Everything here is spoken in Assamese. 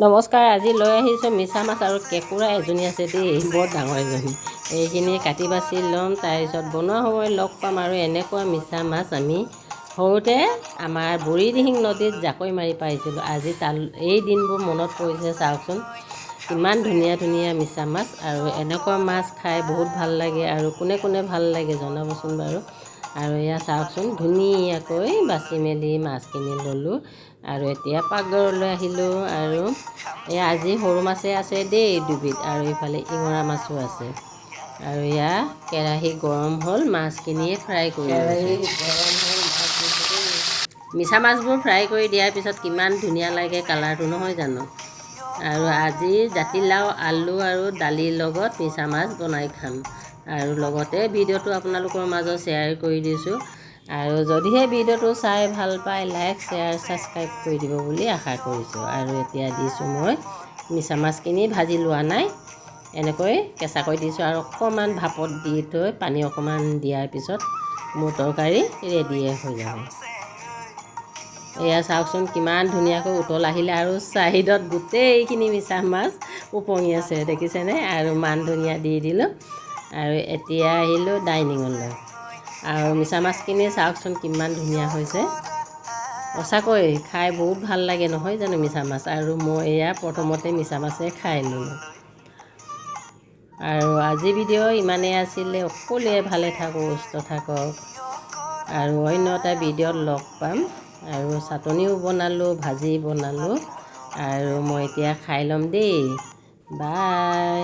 নমস্কাৰ আজি লৈ আহিছোঁ মিছা মাছ আৰু কেঁকুৰা এজনী আছে দেই বৰ ডাঙৰ এজনী। এইখিনি কাটি বাছি ল'ম তাৰপিছত বনোৱা সময়ত লগ পাম আৰু এনেকুৱা মিছা মাছ আমি সৰুতে আমাৰ বুঢ়ীদিহিং নদীত জাকৈ মাৰি পাইছিলোঁ। আজি তাল এই দিনবোৰ মনত পৰিছে চাওকচোন। ইমান ধুনীয়া ধুনীয়া মিছা মাছ আৰু এনেকুৱা মাছ খাই বহুত ভাল লাগে আৰু কোনে কোনে ভাল লাগে জনাবচোন বাৰু। আৰু এয়া চাওকচোন ধুনীয়াকৈ বাছি মেলি মাছখিনি ল'লোঁ। আৰু এতিয়া পাকঘৰলৈ আহিলোঁ আৰু এয়া আজি সৰু মাছে আছে দেই দুবিধ আৰু ইফালে ইঙৰা মাছো আছে। আৰু এয়া কেৰাহী গৰম হ'ল মাছখিনিয়ে ফ্ৰাই কৰি মিছা মাছবোৰ ফ্ৰাই কৰি দিয়াৰ পিছত কিমান ধুনীয়া লাগে কালাৰটো নহয় জানো? আৰু আজি জাতিলাও আলু আৰু দালিৰ লগত মিছা মাছ বনাই খাম। আৰু লগতে ভিডিঅ'টো আপোনালোকৰ মাজত শ্বেয়াৰ কৰি দিছোঁ। আৰু যদিহে ভিডিঅ'টো চাই ভাল পায় লাইক শ্বেয়াৰ ছাবস্ক্ৰাইব কৰি দিব বুলি আশা কৰিছোঁ। আৰু এতিয়া দিছোঁ মই মিছা মাছখিনি ভাজি লোৱা নাই। এনেকৈ কেঁচাকৈ দিছোঁ আৰু অকণমান ভাপত দি থৈ পানী অকণমান দিয়াৰ পিছত মোৰ তৰকাৰী ৰেডিয়ে হৈ যাব। এয়া চাওকচোন কিমান ধুনীয়াকৈ উতল আহিলে আৰু চাহিদত গোটেইখিনি মিছা মাছ উপঙি আছে দেখিছেনে? আৰু মান ধনিয়া দি দিলোঁ। আৰু এতিয়া আহিলোঁ ডাইনিঙলৈ আৰু মিছা মাছখিনি চাওকচোন কিমান ধুনীয়া হৈছে। সঁচাকৈ খাই বহুত ভাল লাগে নহয় জানো মিছা মাছ? আৰু মই এয়া প্ৰথমতে মিছা মাছে খাই ল'লোঁ। আৰু আজি ভিডিঅ' ইমানেই আছিলে সকলোৱে ভালে থাকক সুস্থ থাকক। আৰু অন্য এটা ভিডিঅ'ত লগ পাম। আৰু চাটনিও বনালোঁ ভাজি বনালোঁ। আৰু মই এতিয়া খাই ল'ম দেই। বাই।